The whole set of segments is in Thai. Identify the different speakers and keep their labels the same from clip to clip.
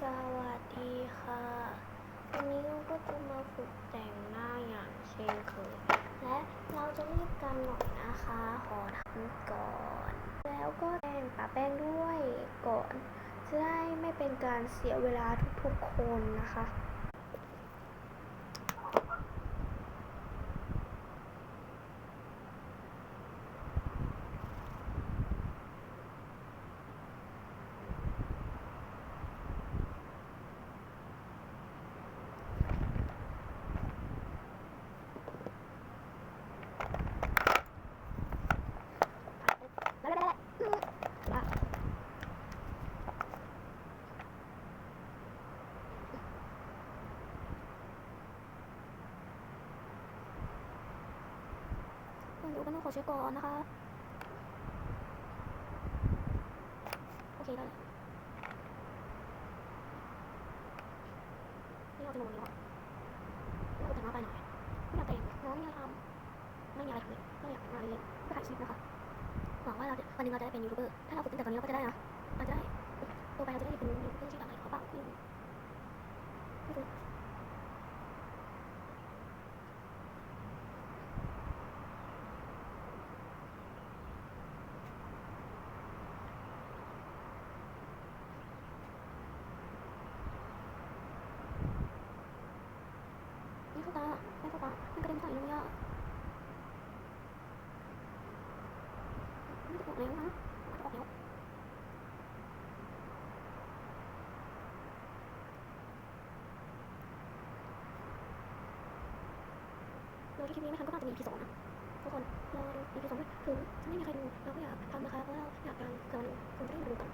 Speaker 1: สวัสดีค่ะวันนี้เราก็จะมาฝึกแต่งหน้าอย่างเช่นเคย และเราจะรีบกันหน่อยนะคะ ขอทำก่อน แล้วก็แป้งปะแป้งด้วยก่อน จะได้ไม่เป็นการเสียเวลาทุกๆคนนะคะ แล้วแล้วแล้วเกันต้องขอเช็คก่อนนะคะ โอเคได้แล้วนี่เราจะลงนี้ก่อนเราแต่งหน้าไปหน่อยไม่อยากแต่งน้องไม่อยากทำไม่มีอะไรทำเลยไม่อยากแต่งหน้าเลยๆก็ถ่ายคลิปนะคะหวังว่าเราวันหนึงเราจะได้เป็นยูทูบเบอร์ถ้าเราฝึกตั้งแต่ตอนนี้เราก็จะได้นะเราจะได้โตไปเราจะได้เป็นยูทูบเบอร์ชื่อดังอะไรเขาเปล่าไม่รู้ไม่รู้ไม่เข้าตาไม่เข้าตามันกระเด็นใส่เลยอะ นิ้วนะมันบอกแล้วเราที่คลิปนี้ไม่ทันก็น่าจะมีพีสองนะทุกคนรอดูอีพีสองด้วยถึงจะไม่มีใครดูเราก็อยากทำนะคะเพราะเราอยากการเกิดคนจะได้มาดูกัน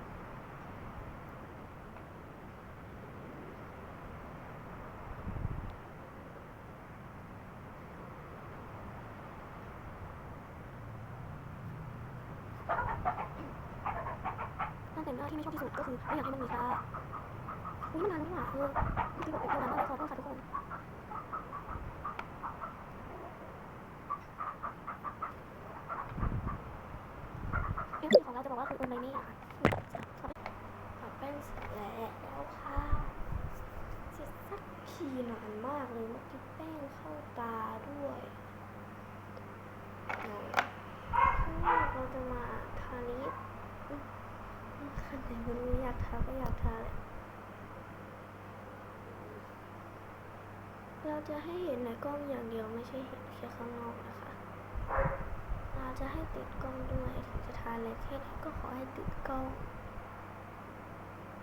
Speaker 1: ตั้งแต่งหน้าที่ไม่ชอบที่สุดก็คือไม่อยากให้มันมีค่าอุ้ยมันนานแล้วนี่หว่าเออเมื่อกี้บอกเป็นตัวนั้นมากขอโทษค่ะทุกคนเอฟของเราจะบอกว่าคืออนไลนี่ค่ะขอเป็นเสร็จแล้วค่ะเสร็จสักทีนานมากเลยเมื่แป้งเข้าตาด้วยหน่อยข้างนอกเราจะมาทาลิปอื แต่มันไม่อยากทาก็อยากทาแหละเราจะให้เห็นในกล้องอย่างเดียวไม่ใช่เห็นแค่ข้างนอกนะคะ เราจะให้ติดกล้องด้วยถึงจะทานเล็กแค่ไหนก็ขอให้ติดกล้อง